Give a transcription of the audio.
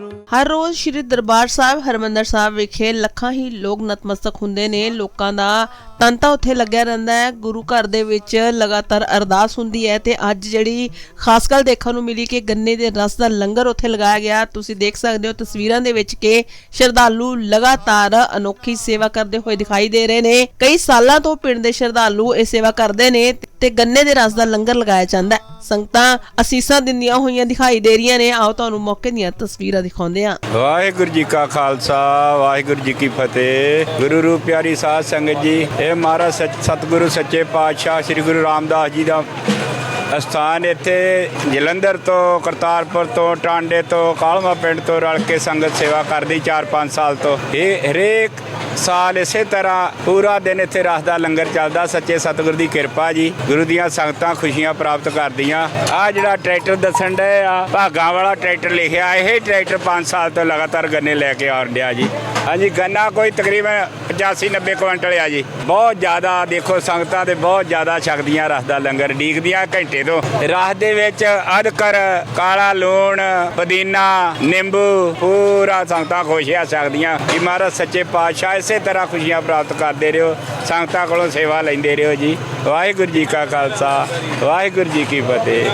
ਹਰ ਰੋਜ਼ ਸ੍ਰੀ ਦਰਬਾਰ ਸਾਹਿਬ ਹਰਮੰਦਰ ਸਾਹਿਬ ਵਿਖੇ ਲੱਖਾਂ ਹੀ ਲੋਕ ਨਤਮਸਤਕ ਹੁੰਦੇ ਨੇ। ਲੋਕਾਂ ਦਾ ਤੰਤਾ ਉੱਥੇ ਲੱਗਿਆ ਰਹਿੰਦਾ ਹੈ। ਗੁਰੂ ਘਰ ਦੇ ਵਿੱਚ ਲਗਾਤਾਰ ਅਰਦਾਸ ਹੁੰਦੀ ਹੈ ਤੇ ਅੱਜ ਜਿਹੜੀ ਖਾਸ ਗੱਲ ਦੇਖਣ ਨੂੰ ਮਿਲੀ ਕਿ ਗੰਨੇ ਦੇ ਰਸ ਦਾ ਲੰਗਰ ਉੱਥੇ ਲਗਾਇਆ ਗਿਆ। ਤੁਸੀਂ ਦੇਖ ਸਕਦੇ ਹੋ ਤਸਵੀਰਾਂ ਦੇ ਵਿੱਚ ਕਿ ਸ਼ਰਧਾਲੂ ਲਗਾਤਾਰ ਅਨੋਖੀ ਸੇਵਾ ਕਰਦੇ ਹੋਏ ਦਿਖਾਈ ਦੇ ਰਹੇ ਨੇ। ਕਈ ਸਾਲਾਂ ਤੋਂ ਪਿੰਡ ਦੇ ਸ਼ਰਧਾਲੂ ਇਹ ਸੇਵਾ ਕਰਦੇ ਨੇ ਤੇ ਗੰਨੇ ਦੇ ਰਸ ਦਾ ਲੰਗਰ ਲਗਾਇਆ ਜਾਂਦਾ ਹੈ। ਸੰਗਤਾਂ ਅਸੀਸਾਂ ਦਿੰਦੀਆਂ ਹੋਈਆਂ ਦਿਖਾਈ ਦੇ ਰਹੀਆਂ ਨੇ। ਆਓ ਤੁਹਾਨੂੰ ਮੌਕੇ ਦੀਆਂ ਤਸਵੀਰਾਂ ਦਿਖਾਉਂਦੇ ਹਾਂ। ਵਾਹਿਗੁਰੂ ਜੀ ਕਾ ਖਾਲਸਾ, ਵਾਹਿਗੁਰੂ ਜੀ ਕੀ ਫਤਿਹ। ਗੁਰੂ ਰੂਪ ਪਿਆਰੀ ਸਾਧ ਸੰਗਤ ਜੀ, ਇਹ ਮਹਾਰਾਜ ਸਤਿਗੁਰੂ ਸੱਚੇ ਪਾਤਸ਼ਾਹ ਸ੍ਰੀ ਗੁਰੂ ਰਾਮਦਾਸ ਜੀ ਦਾ ਅਸਥਾਨ ਇੱਥੇ ਜਲੰਧਰ ਤੋਂ, ਕਰਤਾਰਪੁਰ ਤੋਂ, ਟਾਂਡੇ ਤੋਂ, ਕਾਲਮਾ ਪਿੰਡ ਤੋਂ ਰਲ ਕੇ ਸੰਗਤ ਸੇਵਾ ਕਰਦੀ 4-5 ਸਾਲ ਤੋਂ। ਇਹ ਹਰੇਕ ਸਾਲ ਇਸੇ ਤਰ੍ਹਾਂ ਪੂਰਾ ਦਿਨ ਇੱਥੇ ਰਸ ਦਾ ਲੰਗਰ ਚੱਲਦਾ। ਸੱਚੇ ਸਤਿਗੁਰ ਦੀ ਕਿਰਪਾ ਜੀ। ਗੁਰੂ ਦੀਆਂ ਸੰਗਤਾਂ ਖੁਸ਼ੀਆਂ ਪ੍ਰਾਪਤ ਕਰਦੀਆਂ। ਆ ਜਿਹੜਾ ਟਰੈਕਟਰ ਦੱਸਣ ਡਏ ਆ, ਭਾਗਾਂ ਵਾਲਾ ਟਰੈਕਟਰ ਲਿਖਿਆ, ਇਹ ਟਰੈਕਟਰ 5 ਸਾਲ ਤੋਂ ਲਗਾਤਾਰ ਗੰਨੇ ਲੈ ਕੇ ਆਉਣ ਡਿਆ ਜੀ। ਹਾਂਜੀ, ਗੰਨਾ ਕੋਈ ਤਕਰੀਬਨ 85 90 ਕੁਇੰਟਲ ਆ ਜੀ। ਬਹੁਤ ਜ਼ਿਆਦਾ ਦੇਖੋ ਸੰਗਤਾਂ ਦੇ ਬਹੁਤ ਜ਼ਿਆਦਾ ਛਕਦੀਆਂ ਰਸ ਦਾ ਲੰਗਰ, ਡੀਕਦੀਆਂ ਘੰਟੇ ਤੋਂ। ਰਸ ਦੇ ਵਿੱਚ ਅਦਕਰ, ਕਾਲਾ ਲੂਣ, ਪੁਦੀਨਾ, ਨਿੰਬੂ, ਪੂਰਾ ਸੰਗਤਾਂ ਖੁਸ਼ ਆ ਸਕਦੀਆਂ। ਕਿ ਮਹਾਰਾਜ, ਸੱਚੇ ਪਾਤਸ਼ਾਹ ਇਸੇ ਤਰ੍ਹਾਂ ਖੁਸ਼ੀਆਂ ਪ੍ਰਾਪਤ ਕਰਦੇ ਰਹੋ। ਸੰਗਤਾਂ ਕੋਲੋਂ ਸੇਵਾ ਲੈਂਦੇ ਰਹੋ ਜੀ। ਵਾਹਿਗੁਰੂ ਜੀ ਕਾ ਖਾਲਸਾ, ਵਾਹਿਗੁਰੂ ਜੀ ਕੀ ਫਤਿਹ।